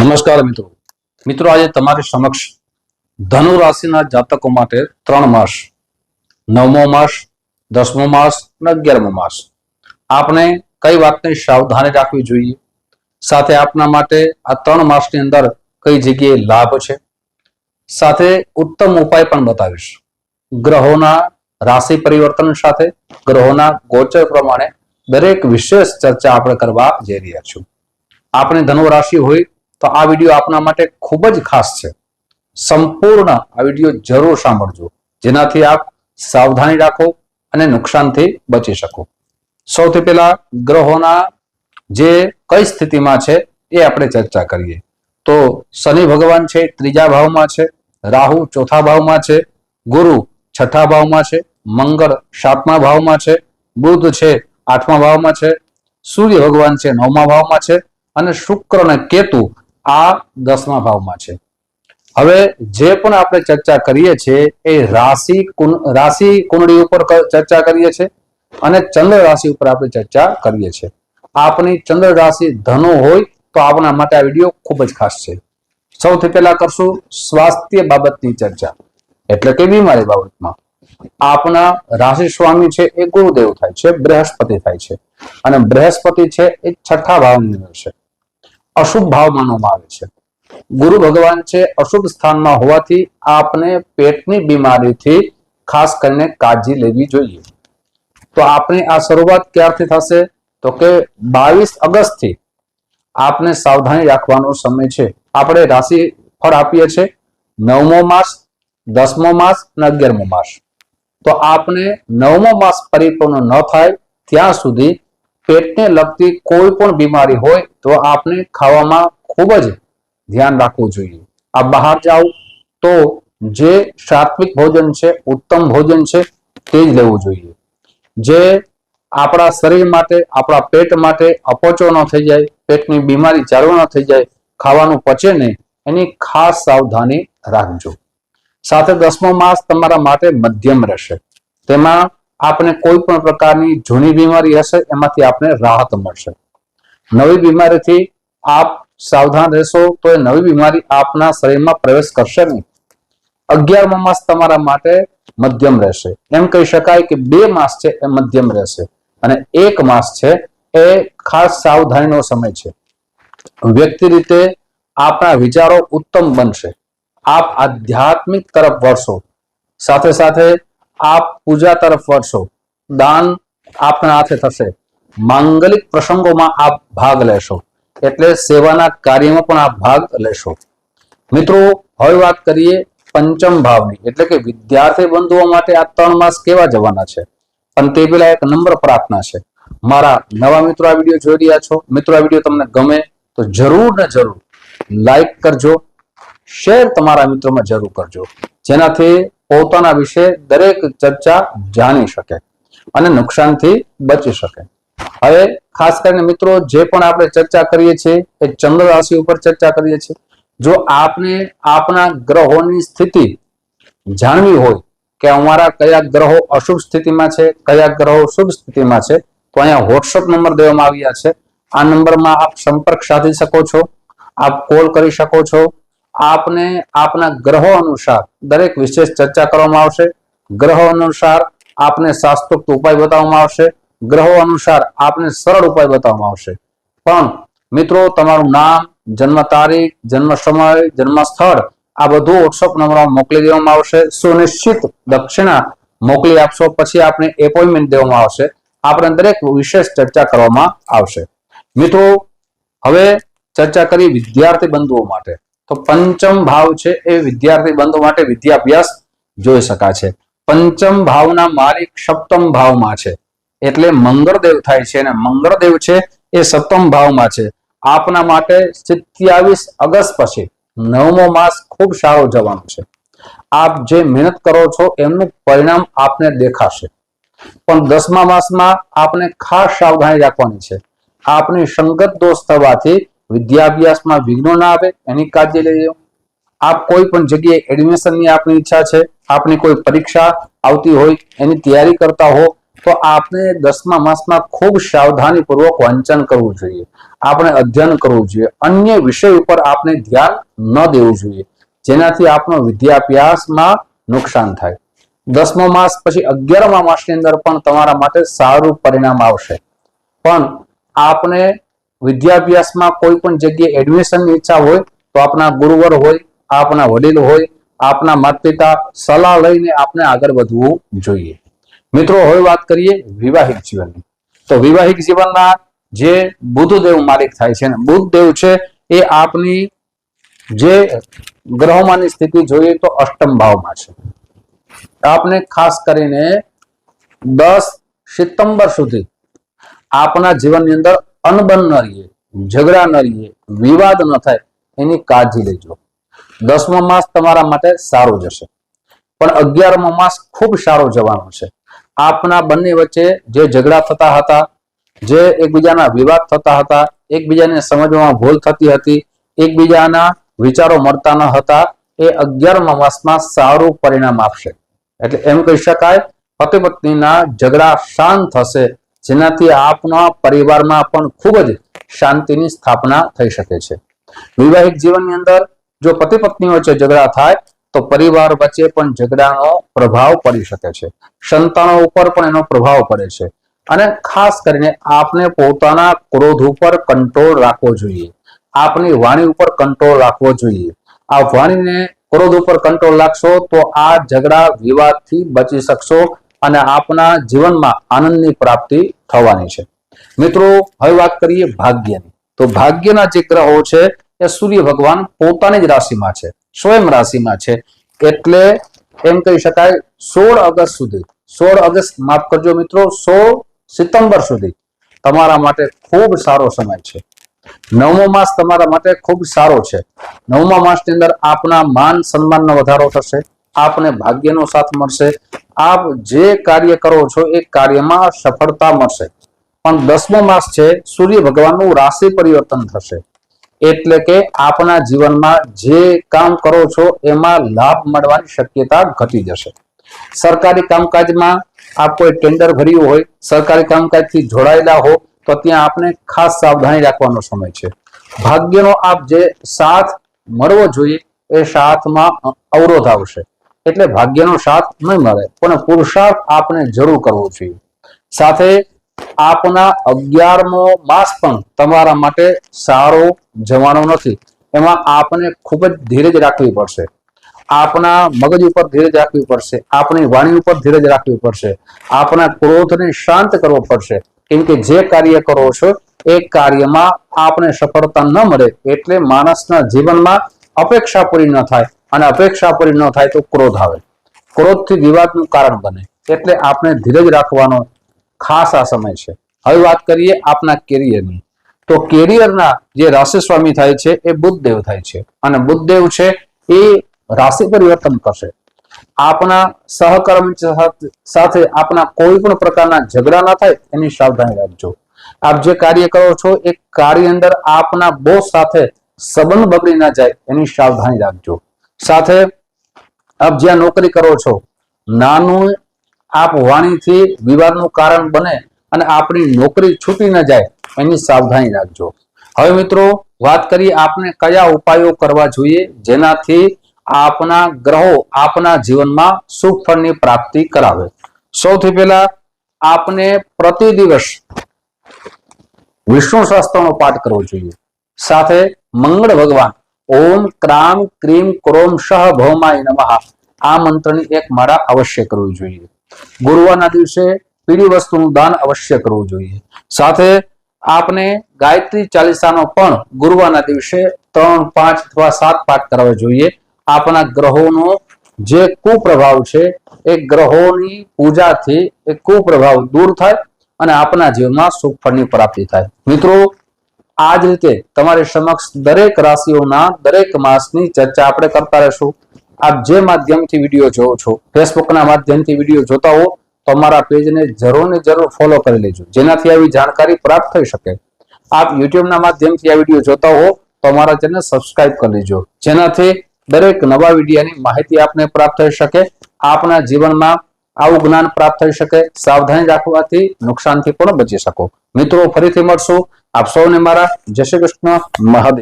નમસ્કાર મિત્રો. મિત્રો, આજે તમારી સમક્ષ ધનુ રાશિના જાતકો માટે ત્રણ માસ. નવમો માસ, દસમો માસ અને અગિયારમો માસ. આપણે કઈ વાતની સાવધાની રાખવી જોઈએ? સાથે આપના માટે આ ત્રણ માસની અંદર કઈ જગ્યાએ લાભ છે? સાથે ઉત્તમ ઉપાય પણ બતાવીશ. ગ્રહોના રાશિ પરિવર્તન સાથે ગ્રહોના ગોચર પ્રમાણે દરેક વિશેષ ચર્ચા આપણે કરવા જઈ રહ્યા છું આપણે ધનુ રાશિ હોય તો આ વીડિયો આપના માટે ખૂબ જ ખાસ છે. સંપૂર્ણ આ વીડિયો જરૂર સાંભળજો. જેનાથી આપ સાવધાની રાખો અને નુકસાનથી બચી શકો. સૌથી પહેલા ગ્રહોના જે કઈ સ્થિતિમાં છે એ આપણે ચર્ચા કરીએ. તો શનિ ભગવાન છે, ત્રીજા ભાવમાં છે, રાહુ ચોથા ભાવમાં છે, ગુરુ છઠ્ઠા ભાવમાં છે, મંગળ સાતમા ભાવમાં છે, બુધ છે, આઠમા ભાવમાં છે, સૂર્ય ભગવાન છે, નવમા ભાવમાં છે અને શુક્ર અને કેતુ આ દસમા ભાવમાં છે. હવે જે પણ આપણે ચર્ચા કરીએ છીએ એ રાશિ રાશિ કુંડળી ઉપર ચર્ચા કરીએ છીએ અને ચંદ્ર રાશિ ઉપર આપણે ચર્ચા કરીએ છીએ. આપની ચંદ્ર રાશિ ધનુ હોય તો આપણા માટે આ વીડિયો ખૂબ જ ખાસ છે. સૌથી પહેલા કરશું સ્વાસ્થ્ય બાબતની ચર્ચા. એટલે કે બીમારી બાબતમાં. આપના રાશિ સ્વામી છે એ ગુરુદેવ થાય છે, બૃહસ્પતિ થાય છે. અને બૃહસ્પતિ છે એ છઠ્ઠા ભાવની છે. અશુભ ભાવ માનવામાં આવે છે. ગુરુ ભગવાન છે અશુભ સ્થાનમાં હોવાથી આપને પેટની બીમારીથી ખાસ કરીને કાળજી લેવી જોઈએ. તો આપની આ શરૂઆત ક્યારથી થશે? તો કે બાવીસથી આપને સાવધાની રાખવાનો સમય છે. આપણે રાશિ ફળ આપીએ છીએ. નવમો માસ, દસમો માસ અને અગિયારમો માસ. તો આપને નવમો માસ પરિપૂર્ણ ન થાય ત્યાં સુધી પેટને લગતી કોઈ પણ બીમારી હોય તો આપણે ખાવામાં ખૂબ જ ધ્યાન રાખવું જોઈએ. આ બહાર જાઓ તો જે સાત્વિક ભોજન છે, ઉત્તમ ભોજન છે, તે જ લેવું જોઈએ. જે આપણા શરીર માટે, આપણા પેટ માટે અપચો ન થઈ જાય, પેટની બીમારી ચાલુ ન થઈ જાય, ખાવાનું પચે નહીં, એની ખાસ સાવધાની રાખજો. સાથે દસમો માસ તમારા માટે મધ્યમ રહેશે. તેમાં આપને કોઈ પણ પ્રકારની જૂની બીમારી હશે, એમાંથી આપને રાહત મળશે. નવી બીમારીથી આપ સાવધાન રહેશો તો એ નવી બીમારી આપના શરીરમાં પ્રવેશ કરશે નહીં. અગિયારમો માસ તમારા માટે મધ્યમ રહેશે. એમ કહી શકાય કે બે માસ છે એ મધ્યમ રહેશે. અને એક માસ છે એ ખાસ સાવધાનીનો સમય છે. વ્યક્તિ રીતે આપણા વિચારો ઉત્તમ બનશે. આપ આધ્યાત્મિક તરફ વળશો. સાથે સાથે આપ પૂજા તરફ વળશો. દાન આપના હાથે થશે. માંગલિક પ્રસંગોમાં આપ ભાગ લેશો. એટલે સેવાના કાર્યમાં પણ આપ ભાગ લેશો. મિત્રો, હવે વાત કરીએ પંચમ ભાવની. એટલે કે વિદ્યાર્થી બંધુઓ માટે આ ત્રણ માસ કેવા જવાના છે? પણ તે પેલા એક નંબર પ્રાર્થના છે. મારા નવા મિત્રો આ વીડિયો જોઈ રહ્યા છો. મિત્રો, આ વીડિયો તમને ગમે તો જરૂર ને જરૂર લાઈક કરજો. શેર તમારા મિત્રોમાં જરૂર કરજો. જેનાથી પોતાના વિશે દરેક ચર્ચા જાણી શકે અને નુકસાનથી બચી શકે. હવે ખાસ કરીને મિત્રો, જે પણ આપણે ચર્ચા કરીએ છીએ, એ ચંદ્ર રાશિ ઉપર ચર્ચા કરીએ છીએ. જો આપને આપના ગ્રહોની સ્થિતિ જાણવી હોય કે અમારા કયા ગ્રહો અશુભ સ્થિતિમાં છે, કયા ગ્રહો શુભ સ્થિતિમાં છે, તો અહીંયા વોટ્સઅપ નંબર દેવામાં આવ્યા છે. આ નંબરમાં આપ સંપર્ક સાધી શકો છો. આપ કોલ કરી શકો છો. આપને આપના ગ્રહો અનુસાર દરેક વિશેષ ચર્ચા કરવામાં આવશે. ગ્રહો અનુસાર આપને શાસ્ત્રોક્ત ઉપાય બતાવવામાં આવશે. ગ્રહો અનુસાર આપને સરળ ઉપાય બતાવવામાં આવશે. પણ મિત્રો, તમારું નામ જન્મ તારીખ જન્મ સમય જન્મ સ્થળ આ બધું વોટ્સઅપ નંબરમાં મોકલી દેવામાં આવશે. સુનિશ્ચિત દક્ષિણા મોકલી આપશો, પછી આપણે એપોઇન્ટમેન્ટ દેવામાં આવશે. આપણે દરેક વિશેષ ચર્ચા કરવામાં આવશે. મિત્રો, હવે ચર્ચા કરી વિદ્યાર્થી બંધુઓ માટે. તો પંચમ ભાવ છે એ વિદ્યાર્થી બંધો માટે વિદ્યાભ્યાસ જોઈ શકાશે પંચમ ભાવના માલિક સપ્તમ ભાવમાં છે. એટલે મંગળદેવ થાય છે અને મંગળદેવ છે એ સપ્તમ ભાવમાં છે. આપના માટે સિત્યાવીસ ઓગસ્ટ પછી નવમો માસ ખૂબ સારો જવાનો છે. આપ જે મહેનત કરો છો એમનું પરિણામ આપને દેખાશે. પણ દસમા માસમાં આપને ખાસ સાવધાની રાખવાની છે. આપની સંગત દોષ થવાથી વિદ્યાભ્યાસમાં વિઘ્નો ના આવે, એની કાળજી લેજો આપ કોઈ પણ જગ્યાએ એડમિશનની આપની ઈચ્છા છે, આપની કોઈ પરીક્ષા આવતી હોય, એની તૈયારી કરતા હો, તો આપણે દસમા માસમાં ખૂબ સાવધાનીપૂર્વક વાંચન કરવું જોઈએ. આપણે અધ્યયન કરવું જોઈએ. અન્ય વિષય ઉપર આપણે ધ્યાન ન દેવું જોઈએ. જેનાથી આપણો વિદ્યાભ્યાસમાં નુકસાન થાય. દસમો માસ પછી અગિયારમા માસની અંદર પણ તમારા માટે સારું પરિણામ આવશે. પણ આપણે વિદ્યાભ્યાસમાં કોઈ પણ જગ્યાએ એડમિશનની ઈચ્છા હોય તો આપણા ગુરુવર હોય, આપના વડીલ હોય, આપના માતા પિતા સલાહ લઈને આપણે આગળ વધવું જોઈએ. મિત્રો, હવે વાત કરીએ વિવાહિક જીવનની. તો વિવાહિક જીવનના જે બુધદેવ માલિક થાય છે ને બુધદેવ છે એ આપની જે ગ્રહોમાંની સ્થિતિ જોઈએ તો અષ્ટમ ભાવમાં છે. આપને ખાસ કરીને દસ સપ્ટેમ્બર સુધી આપના જીવનની અંદર અનબન ન રહીએ, ઝઘડા ન રહીએ, વિવાદ ન થાય, એની કાળજી લેજો. દસમો માસ તમારા માટે સારો જશે. પણ અગિયારમો માસ ખૂબ સારો જવાનો છે. આપના બંને વચ્ચે જે ઝઘડા થતા હતા, જે એકબીજાના વિવાદ થતા હતા, એકબીજાને સમજવામાં ભૂલ થતી હતી, એકબીજાના વિચારો મળતા ન હતા, એ અગિયારમા માસમાં સારું પરિણામ આપશે. એટલે એમ કહી શકાય પતિ પત્નીના ઝઘડા શાંત થશે જેનાથી આપના પરિવારમાં પણ ખૂબ જ શાંતિની સ્થાપના થઈ શકે છે. વૈવાહિક જીવનની અંદર જો પતિ પત્ની વચ્ચે ઝઘડા થાય, તો પરિવાર વચ્ચે પણ ઝઘડાનો પ્રભાવ પડી શકે છે. સંતાનો ઉપર પણ એનો પ્રભાવ પડે છે. અને ખાસ કરીને આપને પોતાના ક્રોધ ઉપર કંટ્રોલ રાખવો જોઈએ. આપની વાણી ઉપર કંટ્રોલ રાખવો જોઈએ. આ વાણીને ક્રોધ ઉપર કંટ્રોલ રાખશો તો આ ઝઘડા વિવાદથી બચી શકશો અને આપના જીવનમાં આનંદની પ્રાપ્તિ થવાની છે. મિત્રો, હવે વાત કરીએ ભાગ્યની. તો ભાગ્યના જે ગ્રહો છે, એ સૂર્ય ભગવાન પોતાની જ રાશિમાં છે, સ્વયં રાશિમાં છે. એટલે એમ કહી શકાય, સોળ ઓગસ્ટ સુધી, સોળ ઓગસ્ટ, માફ કરજો મિત્રો, સોળ સપ્ટેમ્બર સુધી તમારા માટે ખૂબ સારો સમય છે. નવમો માસ તમારા માટે ખૂબ સારો છે. નવમા માસની અંદર આપના માન સન્માનનો વધારો થશે. આપને ભાગ્યનો સાથ મળશે. આપ જે કાર્ય કરો છો એ કાર્યમાં સફળતા મળશે. પણ દસમો માસ છે, સૂર્ય ભગવાનનું રાશિ પરિવર્તન થશે. એટલે કે આપના જીવનમાં જે કામ કરો છો એમાં લાભ મળવાની શક્યતા ઘટી જશે. સરકારી કામકાજમાં આપ કોઈ ટેન્ડર ભર્યું હોય, સરકારી કામકાજથી જોડાયેલા હો, તો ત્યાં આપણે ખાસ સાવધાની રાખવાનો સમય છે. ભાગ્યનો આપ જે સાથ મળવો જોઈએ, એ સાથમાં અવરોધ આવશે. એટલે ભાગ્યનો સાથ નહીં મળે. પણ પુરુષાર્થ આપણે જરૂર કરવો જોઈએ. સાથે આપના અગિયારમો માસ પણ તમારા માટે સારો જવાનો નથી. એમાં આપને ખૂબ જ ધીરજ રાખવી પડશે. આપના મગજ ઉપર ધીરજ રાખવી પડશે. આપણી વાણી ઉપર ધીરજ રાખવી પડશે. આપના ક્રોધને શાંત કરવો પડશે. કેમ કે જે કાર્ય કરો છો, એ કાર્યમાં આપણે સફળતા ન મળે. એટલે માણસના જીવનમાં અપેક્ષા પૂરી ન થાય. અને અપેક્ષા પૂરી ન થાય તો ક્રોધ આવે. ક્રોધથી વિવાદનું કારણ બને. એટલે આપણે ધીરજ રાખવાનો ખાસ આ સમય છે. હવે વાત કરીએ આપના કેરિયરની તો કેરિયરના જે રાશિ સ્વામી થાય છે એ બુદ્ધદેવ થાય છે. અને બુદ્ધદેવ છે એ રાશિ પરિવર્તન કરશે. આપના સહકર્મી સાથે આપના કોઈ પણ પ્રકારના ઝઘડા ના થાય એની સાવધાની રાખજો. આપ જે કાર્ય કરો છો એ કાર્ય અંદર આપના બોસ સાથે સંબંધ બગડી ના જાય એની સાવધાની રાખજો. સાથે આપ જ્યાં નોકરી કરો છો, નાનું આપ વાણીથી વિવાદનું કારણ બને અને આપણી નોકરી છૂટી ન જાય, એની સાવધાની રાખજો. હવે મિત્રો, વાત કરીએ આપને કયા ઉપાયો કરવા જોઈએ જેનાથી આપના ગ્રહો આપના જીવનમાં સુખ ફળની પ્રાપ્તિ કરાવે. સૌથી પહેલા આપને પ્રતિ દિવસ વિષ્ણુ શાસ્ત્રનો પાઠ કરવો જોઈએ. સાથે મંગળ ભગવાન ઓમ ક્રામ ક્રીમ ક્રોમ શહ ભૌમાય નમઃ. આ મંત્રની એક માળા અવશ્ય કરવી જોઈએ. ગુરુવારના દિવસે પીળી વસ્તુનું દાન અવશ્ય કરવું જોઈએ. સાથે આપને ગાયત્રી ચાલીસાનો પણ ગુરુવારના દિવસે ત્રણ, પાંચ અથવા સાત પાઠ કરવા જોઈએ. આપણા ગ્રહોનો જે કુપ્રભાવ છે, એ ગ્રહોની પૂજાથી એ કુપ્રભાવ દૂર થાય અને આપના જીવનમાં સુખ ફળની પ્રાપ્તિ થાય. મિત્રો આ જ રીતે તમારી સમક્ષ દરેક રાશિઓના દરેક માસની ચર્ચા આપણે કરતા રહેશું. આપ જે માધ્યમથી વીડિયો જોવો છો ફેસબુકના માધ્યમથી વીડિયો જોતા હો, તો અમારા પેજને જરૂર ને જરૂર ફોલો કરી લેજો. જેનાથી આવી જાણકારી પ્રાપ્ત થઈ શકે. આપ યુટ્યુબના માધ્યમથી આ વીડિયો જોતા હો, તો અમારા ચેનલ સબસ્ક્રાઇબ કરી લેજો. જેનાથી દરેક નવા વિડીયાની માહિતી આપને પ્રાપ્ત થઈ શકે, આપના જીવનમાં આવું જ્ઞાન પ્રાપ્ત થઈ શકે, સાવધાની રાખવાથી નુકસાનથી પણ બચી શકો. મિત્રો, ફરીથી મળશું. આપ સૌને મારા જય શ્રી કૃષ્ણ મહાદેવ.